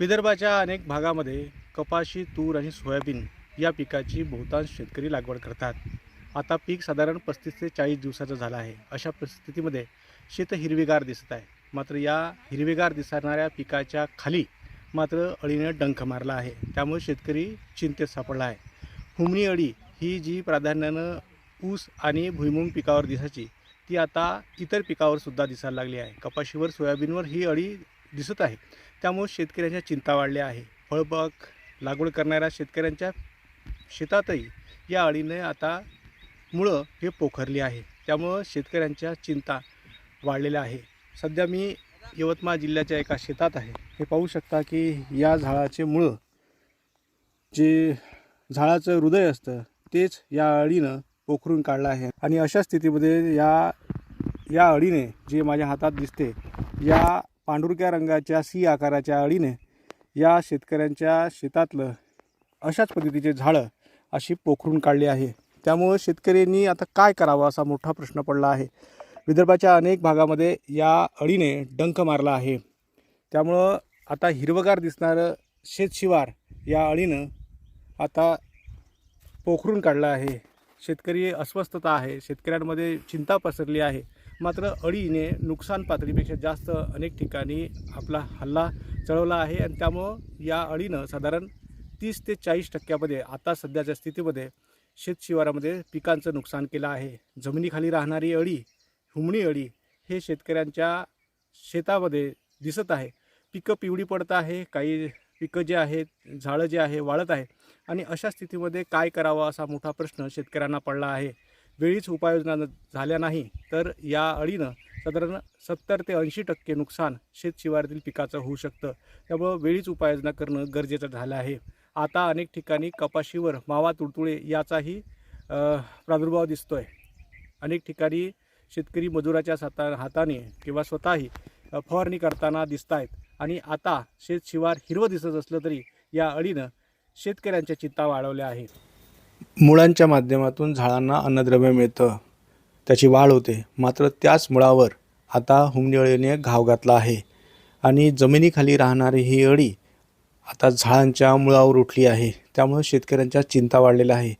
विदर्भाच्या अनेक भागामध्ये कपाशी तूर आणि सोयाबीन या पिकाची बहुतांश शेतकरी लागवड करतात. आता पीक साधारण पस्तीस ते चाळीस दिवसाचं झालं आहे. अशा परिस्थितीमध्ये शेत हिरवीगार दिसत आहे. मात्र या हिरवीगार दिसणाऱ्या पिकाच्या खाली मात्र अळीनं डंख मारला आहे. त्यामुळे शेतकरी चिंतेत सापडला आहे. हुमणी अळी ही जी प्राधान्यानं ऊस आणि भुईमुंग पिकावर दिसायची ती आता इतर पिकावर सुद्धा दिसायला लागली आहे. कपाशीवर सोयाबीनवर ही अळी दिसत आहे. त्यामुळे शेतकऱ्यांच्या चिंता वाढल्या आहे. फळबाग लागवड करणाऱ्या शेतकऱ्यांच्या शेतातही या अळीने आता मुळं हे पोखरली आहे. त्यामुळं शेतकऱ्यांच्या चिंता वाढलेल्या आहे. सध्या मी यवतमाळ जिल्ह्याच्या एका शेतात आहे. हे पाहू शकता की या झाडाचे मुळं जे झाडाचं हृदय असतं तेच या अळीनं पोखरून काढलं आहे. आणि अशा स्थितीमध्ये या या अळीने जे माझ्या हातात दिसते या पांढुरक्या रंगाच्या सी आकाराच्या अळीने या शेतकऱ्यांच्या शेतातलं अशाच पद्धतीचे झाडं अशी पोखरून काढली आहे. त्यामुळं शेतकऱ्यांनी आता काय करावं असा मोठा प्रश्न पडला आहे. विदर्भाच्या अनेक भागामध्ये या अळीने डंक मारला आहे. त्यामुळं आता हिरवगार दिसणारं शेतशिवार या अळीनं आता पोखरून काढलं आहे. शेतकरी अस्वस्थता आहे. शेतकऱ्यांमध्ये चिंता पसरली आहे. मात्र अळीने नुकसान पातळीपेक्षा जास्त अनेक ठिकाणी आपला हल्ला चढवला आहे आणि त्यामुळं या अळीनं साधारण तीस ते चाळीस टक्क्यामध्ये आता सध्याच्या स्थितीमध्ये शेतशिवारामध्ये पिकांचं नुकसान केलं आहे. जमिनीखाली राहणारी अळी हुमणी अळी हे शेतकऱ्यांच्या शेतामध्ये दिसत आहे. पिकं पिवळी पडत आहे काही पिकं जे आहेत झाडं जे आहे वाळत आहे. आणि अशा स्थितीमध्ये काय करावं असा मोठा प्रश्न शेतकऱ्यांना पडला आहे. वेळीच उपाययोजना न- झाल्या नाही तर या अळीनं साधारण सत्तर ते ऐंशी टक्के नुकसान शेतशिवारातील पिकाचं होऊ शकतं. त्यामुळं वेळीच उपाययोजना करणं गरजेचं झालं आहे. आता अनेक ठिकाणी कपाशीवर मावा तुडतुळे याचाही प्रादुर्भाव दिसतो आहे अनेक ठिकाणी शेतकरी मजुराच्या हाता हाताने किंवा स्वतःही फवारणी करताना दिसत आहेत आणि आता शेतशिवार हिरवं दिसत असलं तरी या अळीनं शेतकऱ्यांच्या चिंता वाढवल्या आहेत. मुळांच्या माध्यमातून झाडांना अन्नद्रव्य मिळतं. त्याची वाढ होते. मात्र त्याच मुळावर आता हुमनिळीने घाव घातला आहे. आणि जमिनीखाली राहणारी ही अळी आता झाडांच्या मुळावर उठली आहे. त्यामुळे शेतकऱ्यांच्या चिंता वाढलेल्या आहे.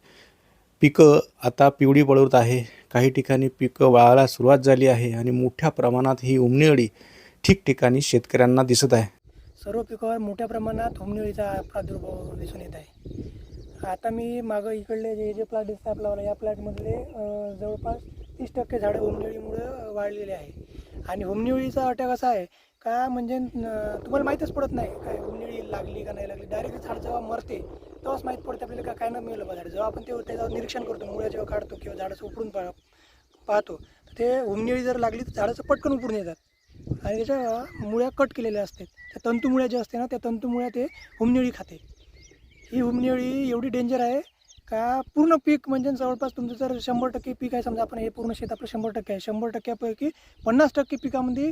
पिकं आता पिवळी पडवत आहे. काही ठिकाणी पिकं वाळायला सुरुवात झाली आहे आणि मोठ्या प्रमाणात ही उमणी अळी ठिकठिकाणी शेतकऱ्यांना दिसत आहे. सर्व पिकावर मोठ्या प्रमाणात हुमणीचा प्रादुर्भाव दिसून येत आहे. आता मी मागं इकडले जे जे प्लॉट दिसतात आपल्याला या प्लॉटमधले जवळपास तीस टक्के झाडं होमनिळीमुळं वाढलेले आहे. आणि होमनिवळीचा अटॅक असा आहे का म्हणजे तुम्हाला माहीतच पडत नाही काय होमनिळी लागली का नाही लागली. डायरेक्ट झाड जेव्हा मरते तेव्हाच माहीत पडते आपल्याला का काय न मिळलं बा झाड. जेव्हा आपण ते त्याच्यावर निरीक्षण करतो मुळ्या जेव्हा काढतो किंवा झाडाचं उपडून पा पाहतो तर ते होमनिळी जर लागली तर झाडाचं पटकन उपडून येतात. आणि त्याच्या मुळ्या कट केलेल्या असतात. त्या तंतुमुळ्या ज्या असते ना त्या तंतुमुळ्या ते होमनिळी खाते. ही हुमनिळी एवढी डेंजर आहे का? पूर्ण पीक म्हणजे जवळपास तुमचं जर शंभर टक्के पीक आहे समजा आपण हे पूर्ण शेत आपलं शंभर टक्के आहे. शंभर टक्क्यापैकी पन्नास टक्के पिकामध्ये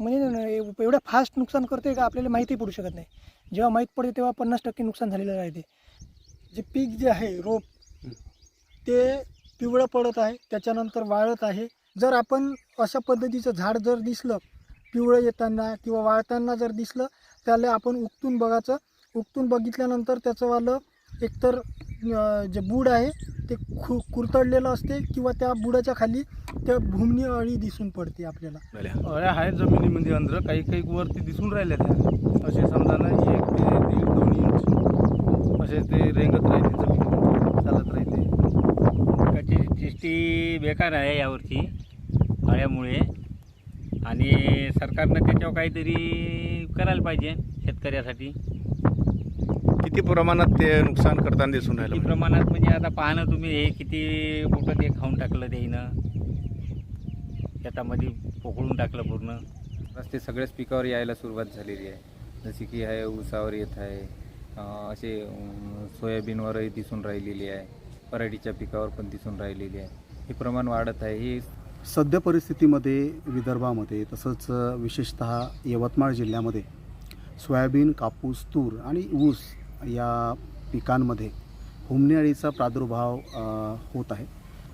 म्हणजे एवढं एवढ्या फास्ट नुकसान करते का आपल्याला माहिती पडू शकत नाही. जेव्हा माहीत पडते तेव्हा पन्नास टक्के नुकसान झालेलं राहते. जे पीक जे आहे रोप ते पिवळं पडत आहे त्याच्यानंतर वाळत आहे. जर आपण अशा पद्धतीचं झाड जर दिसलं पिवळं येताना किंवा वाळताना जर दिसलं त्याला आपण उकतून बघायचं. उकतून बघितल्यानंतर त्याचं वालं एकतर जे बूड आहे ते खु कुरतडलेलं असते किंवा त्या बुडाच्या खाली त्या भूमनी अळी दिसून पडते आपल्याला. अळ्या आहेत जमिनीमध्ये अंदर काही काही वरती दिसून राहिल्या त्या. असे समजा ना एक ते दीड दोन इंच. असे ते रेंगत राहते जमिनीमध्ये चालत राहते पिकाची दृष्टी बेकार आहे यावरची अळ्यामुळे. आणि सरकारनं त्याच्यावर काहीतरी करायला पाहिजे शेतकऱ्यासाठी. किती प्रमाणात ते नुकसान करताना दिसून किती राहिलं प्रमाणात म्हणजे आता पाहणं तुम्ही हे किती मोठं ते खाऊन टाकलं त्याईनं शेतामध्ये पोकळून टाकलं पूर्ण. रस्ते सगळ्याच पिकावर यायला सुरुवात झालेली आहे. जसे की आहे ऊसावर येत आहे. अं, असे अं, सोयाबीनवरही दिसून राहिलेली आहे. पराठीच्या पिकावर पण दिसून राहिलेली आहे. हे प्रमाण वाढत आहे. हे सद्य परिस्थितीमध्ये विदर्भामध्ये तसंच विशेषतः यवतमाळ जिल्ह्यामध्ये सोयाबीन कापूस तूर आणि ऊस या पिकांमध्ये हुमणी अळीचा प्रादुर्भाव होत आहे.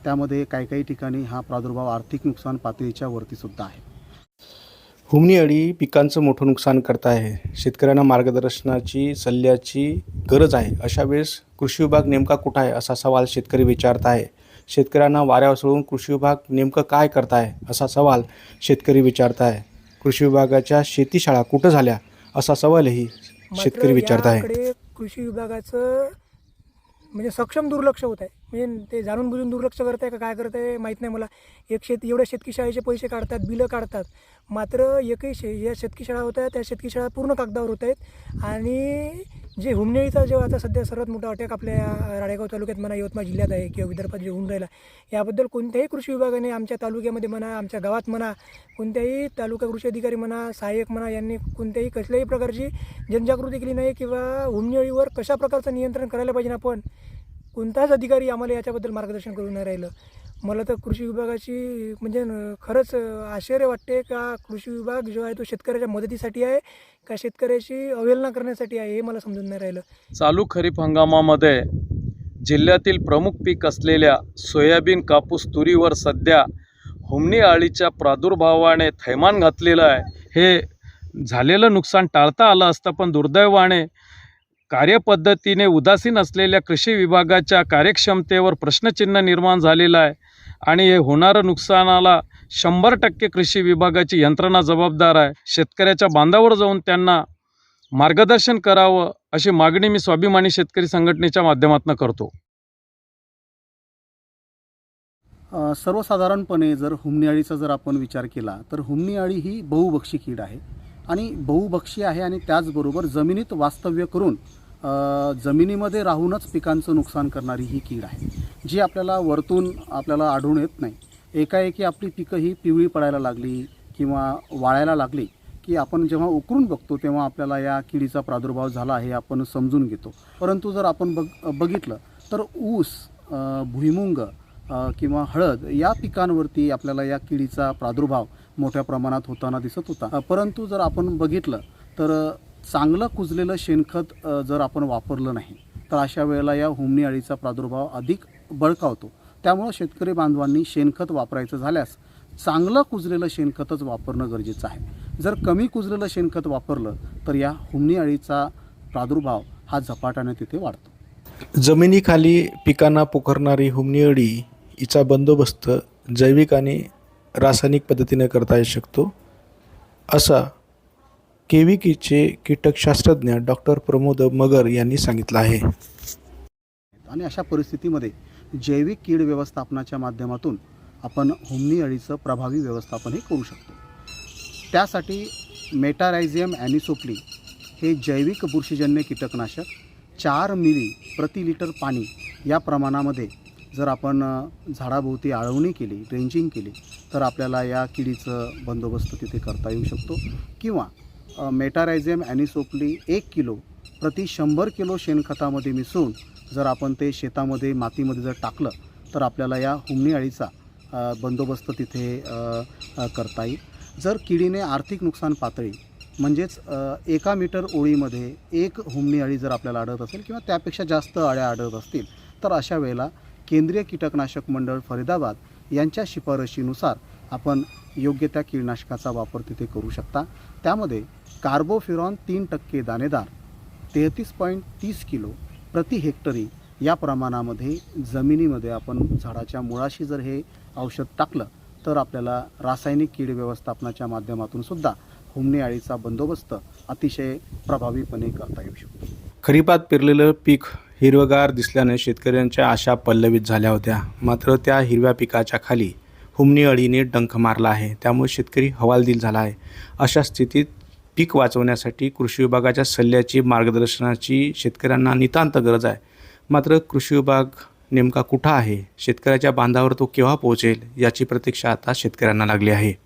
त्यामध्ये काही काही ठिकाणी हा प्रादुर्भाव आर्थिक नुकसान पातळीच्या वरतीसुद्धा आहे. हुमणी अळी पिकांचं मोठं नुकसान करत आहे. शेतकऱ्यांना मार्गदर्शनाची सल्ल्याची गरज आहे. अशा वेळेस कृषी विभाग नेमका कुठं आहे असा सवाल शेतकरी विचारत आहे. शेतकऱ्यांना वाऱ्यावर सोडून कृषी विभाग नेमकं काय करत आहे असा सवाल शेतकरी विचारत आहे. कृषी विभागाच्या शेतीशाळा कुठं झाल्या असा सवालही शेतकरी विचारत आहे. कृषी विभागाचं म्हणजे सक्षम दुर्लक्ष होत आहे. म्हणजे ते जाणून बुजून दुर्लक्ष करत आहे का काय करत आहे माहीत नाही मला. एक शेत एवढ्या शेतकी शाळेचे पैसे काढतात बिलं काढतात. मात्र एकही शे या शेतकी शाळा होत आहे त्या शेतकी शाळा पूर्ण कागदावर होत आहेत. आणि म्हणजे जे हुमनेळीचा जो आता सध्या सर्वात मोठा अटॅक आपल्या राळेगाव तालुक्यात म्हणा यवतमाळ जिल्ह्यात आहे किंवा विदर्भात जे होऊन राहिला याबद्दल कोणत्याही कृषी विभागाने आमच्या तालुक्यामध्ये म्हणा आमच्या गावात म्हणा कोणत्याही तालुका कृषी अधिकारी म्हणा सहाय्यक म्हणा यांनी कोणत्याही कसल्याही प्रकारची जनजागृती केली नाही किंवा हुमनेळीवर कशा प्रकारचं नियंत्रण करायला पाहिजे आपण कोणताच अधिकारी आम्हाला याच्याबद्दल मार्गदर्शन करून नाही राहिलं. मला तर कृषी विभागाची म्हणजे खरंच आश्चर्य वाटते का कृषी विभाग जो आहे तो शेतकऱ्याच्या मदतीसाठी आहे का शेतकऱ्याची अवहेलना करण्यासाठी आहे हे मला समजून नाही राहिलं. चालू खरीप हंगामामध्ये जिल्ह्यातील प्रमुख पीक असलेल्या सोयाबीन कापूस तुरीवर सध्या हुमणी अळीच्या प्रादुर्भावाने थैमान घातलेलं आहे. हे झालेलं नुकसान टाळता आलं असतं पण दुर्दैवाने कार्यपद्धतीने उदासीन असलेल्या कृषी विभागाच्या कार्यक्षमतेवर प्रश्नचिन्ह निर्माण झालेलं आहे. आणि हे होणारं नुकसानाला शंभर टक्के कृषी विभागाची यंत्रणा जबाबदार आहे. शेतकऱ्याच्या बांधावर जाऊन त्यांना मार्गदर्शन करावं अशी मागणी मी स्वाभिमानी शेतकरी संघटनेच्या माध्यमातून करतो. सर्वसाधारणपणे जर हुमणी अळीचा जर आपण विचार केला तर हुमणी अळी ही बहुभक्षी कीड आहे. आणि बहुभक्षी आहे आणि त्याचबरोबर जमिनीत वास्तव्य करून जमिनीमध्ये राहूनच पिकांचं नुकसान करणारी ही कीड आहे जी आपल्याला वरतून आपल्याला आढळून येत नाही. एकाएकी आपली पिकं ही पिवळी पडायला लागली किंवा वाळायला लागली की आपण जेव्हा उकरून बघतो तेव्हा आपल्याला या किडीचा प्रादुर्भाव झाला हे आपण समजून घेतो. परंतु जर आपण बघ बघितलं तर ऊस भुईमुंग किंवा हळद या पिकांवरती आपल्याला या किडीचा प्रादुर्भाव मोठ्या प्रमाणात होताना दिसत होता. परंतु जर आपण बघितलं तर चांगलं कुजलेलं शेणखत जर आपण वापरलं नाही तर अशा वेळेला या हुमणी अळीचा प्रादुर्भाव अधिक बळकावतो. त्यामुळं शेतकरी बांधवांनी शेणखत वापरायचं झाल्यास चांगलं कुजलेलं शेणखतच वापरणं गरजेचं आहे. जर कमी कुजलेलं शेणखत वापरलं तर या हुमणी अळीचा प्रादुर्भाव हा झपाट्याने तिथे वाढतो. जमिनीखाली पिकांना पोखरणारी हुमणी अळी हिचा बंदोबस्त जैविक आणि रासायनिक पद्धतीने करता येऊ शकतो. असा केविकीचे कीटकशास्त्रज्ञ डॉक्टर प्रमोद मगर यांनी सांगितलं आहे. आणि अशा परिस्थितीमध्ये जैविक कीड व्यवस्थापनाच्या माध्यमातून आपण होमनी अळीचं प्रभावी व्यवस्थापन हे करू शकतो. त्यासाठी मेटारायझियम ॲनिसोप्ली हे जैविक बुरशीजन्य कीटकनाशक चार मिली प्रति लिटर पाणी या प्रमाणामध्ये जर आपण झाडाभोवती आळवणी केली रेंजिंग केली तर आपल्याला या किडीचं बंदोबस्त तिथे करता येऊ शकतो. किंवा मेटारायझेम ॲनिसोपली एक किलो प्रति शंभर किलो शेणखतामध्ये मिसळून जर आपण ते शेतामध्ये मातीमध्ये जर टाकलं तर आपल्याला या हुमणी अळीचा बंदोबस्त तिथे करता येईल. जर किडीने आर्थिक नुकसान पातळी म्हणजेच एका मीटर ओळीमध्ये एक हुमणी अळी जर आपल्याला आढळत असेल किंवा त्यापेक्षा जास्त अळ्या आढळत असतील तर अशा वेळेला केंद्रीय कीटकनाशक मंडळ फरीदाबाद यांच्या शिफारशीनुसार आपण योग्य त्या कीडनाशकाचा वापर तिथे करू शकता. त्यामध्ये कार्बोफिरॉन तीन टक्के दाणेदार तेहतीस पॉईंट तीस किलो प्रति हेक्टरी. या प्रमाणामध्ये जमिनीमध्ये आपण झाडाच्या मुळाशी जर हे औषध टाकलं तर आपल्याला रासायनिक कीड व्यवस्थापनाच्या माध्यमातून सुद्धा हुमणी अळीचा बंदोबस्त अतिशय प्रभावीपणे करता येऊ शकतो. खरीपात पेरलेलं पीक हिरवगार दिसल्याने शेतकऱ्यांच्या आशा पल्लवित झाल्या होत्या. मात्र त्या हिरव्या पिकाच्या खाली हुमणी अळीने डंख मारला आहे. त्यामुळे शेतकरी हवालदिल झाला आहे. अशा स्थितीत पीक वाचवण्यासाठी कृषी विभागाच्या सल्ल्याची मार्गदर्शनाची शेतकऱ्यांना नितांत गरज आहे. मात्र कृषी विभाग नेमका कुठं आहे? शेतकऱ्याच्या बांधावर तो केव्हा पोहोचेल? याची प्रतीक्षा आता शेतकऱ्यांना लागली आहे.